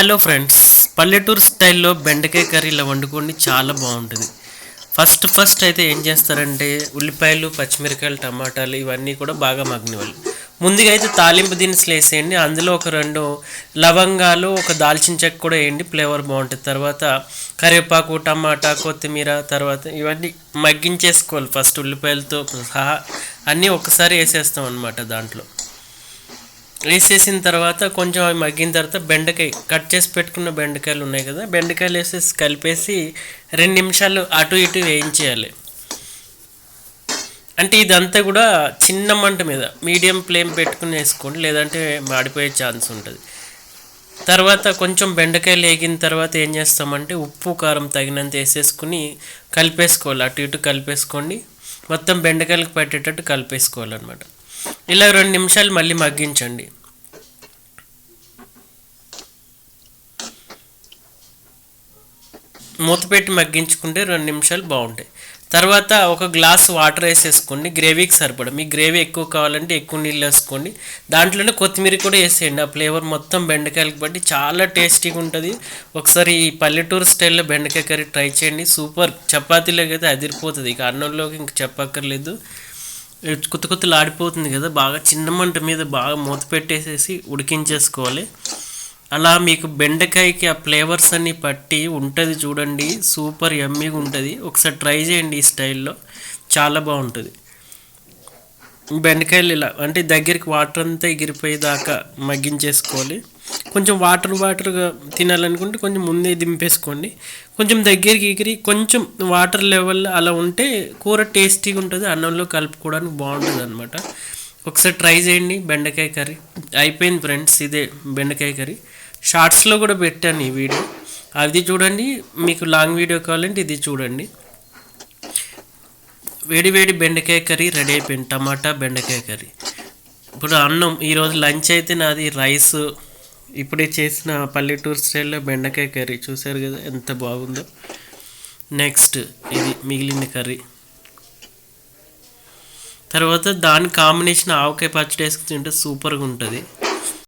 Hello friends పల్లెటూరు స్టైల్లో బెండకాయ కర్రీ ఇలా వండుకోండి చాలా బాగుంటుంది. ఫస్ట్ ఫస్ట్ అయితే ఏం చేస్తారంటే ఉల్లిపాయలు పచ్చిమిరకాయలు టమాటాలు ఇవన్నీ కూడా బాగా మగ్నివ్వాలి ముందుగా అయితే తాలింపు దినుసులు వేసేయండి అందులో ఒక రెండు లవంగాలు ఒక దాల్చిన చెక్క కూడా వేయండి ఫ్లేవర్ బాగుంటుంది. తర్వాత కరివేపాకు టమాటా కొత్తిమీర తర్వాత ఇవన్నీ మగ్గించేసుకోవాలి ఫస్ట్ ఉల్లిపాయలతో సహా. అన్నీ ఒకసారి వేసేస్తాం అనమాట దాంట్లో. వేసేసిన తర్వాత కొంచెం అవి మగ్గిన తర్వాత బెండకాయ కట్ చేసి పెట్టుకున్న బెండకాయలు ఉన్నాయి కదా బెండకాయలు వేసేసి కలిపేసి రెండు నిమిషాలు అటు ఇటు వేయించేయాలి. అంటే ఇదంతా కూడా చిన్న మంట మీద మీడియం ఫ్లేమ్ పెట్టుకుని వేసుకోండి లేదంటే మాడిపోయే ఛాన్స్ ఉంటుంది. తర్వాత కొంచెం బెండకాయలు వేగిన తర్వాత ఏం చేస్తామంటే ఉప్పు కారం తగినంత వేసేసుకుని కలిపేసుకోవాలి. అటు ఇటు కలిపేసుకోండి. మొత్తం బెండకాయలకు పట్టేటట్టు కలిపేసుకోవాలన్నమాట. ఇలా రెండు నిమిషాలు మళ్ళీ మగ్గించండి. మూత పెట్టి మగ్గించుకుంటే రెండు నిమిషాలు బాగుంటాయి. తర్వాత ఒక గ్లాస్ వాటర్ వేసేసుకోండి. గ్రేవీకి సరిపడా. మీకు గ్రేవీ ఎక్కువ కావాలంటే ఎక్కువ నీళ్ళు వేసుకోండి. దాంట్లోనే కొత్తిమీర కూడా వేసేయండి. ఆ ఫ్లేవర్ మొత్తం బెండకాయలకు బట్టి చాలా టేస్టీగా ఉంటుంది. ఒకసారి ఈ పల్లెటూరు స్టైల్లో బెండకాయ కర్రీ ట్రై చేయండి. సూపర్. చపాతీలోకి అయితే అదిరిపోతుంది. ఇక అన్నంలోకి ఇంక చెప్పక్కర్లేదు. కొత్త కొత్తలు ఆడిపోతుంది కదా బాగా చిన్న మంట మీద బాగా మూత పెట్టేసేసి ఉడికించేసుకోవాలి. అలా మీకు బెండకాయకి ఆ ఫ్లేవర్స్ అన్ని పట్టి ఉంటుంది చూడండి సూపర్ యమ్మీగా ఉంటుంది. ఒకసారి ట్రై చేయండి ఈ స్టైల్లో చాలా బాగుంటుంది. బెండకాయలు ఇలా అంటే దగ్గరికి వాటర్ అంతా ఎగిరిపోయేదాకా మగ్గించేసుకోవాలి. కొంచెం వాటర్ వాటర్గా తినాలనుకుంటే కొంచెం ముందే దింపేసుకోండి. కొంచెం దగ్గరికి ఎగిరి కొంచెం వాటర్ లెవెల్ అలా ఉంటే కూర టేస్టీగా ఉంటుంది అన్నంలో కలుపుకోవడానికి బాగుంటుంది అనమాట ఒకసారి ట్రై చేయండి బెండకాయ కర్రీ. అయిపోయింది ఫ్రెండ్స్ ఇదే బెండకాయ కర్రీ. షార్ట్స్లో కూడా పెట్టాను ఈ వీడియో. అది చూడండి మీకు లాంగ్ వీడియో కావాలంటే ఇది చూడండి. వేడి వేడి బెండకాయ కర్రీ రెడీ అయిపోయింది టమాటా బెండకాయ కర్రీ. ఇప్పుడు అన్నం ఈరోజు లంచ్ అయితే నాది రైస్ ఇప్పుడే చేసిన పల్లెటూరు స్టైల్లో బెండకాయ కర్రీ. చూసారు కదా ఎంత బాగుందో. నెక్స్ట్ ఇది మిగిలిన కర్రీ. తర్వాత దాని కాంబినేషన్ ఆవకాయ పచ్చడి వేసుకుని తింటే సూపర్గా ఉంటుంది.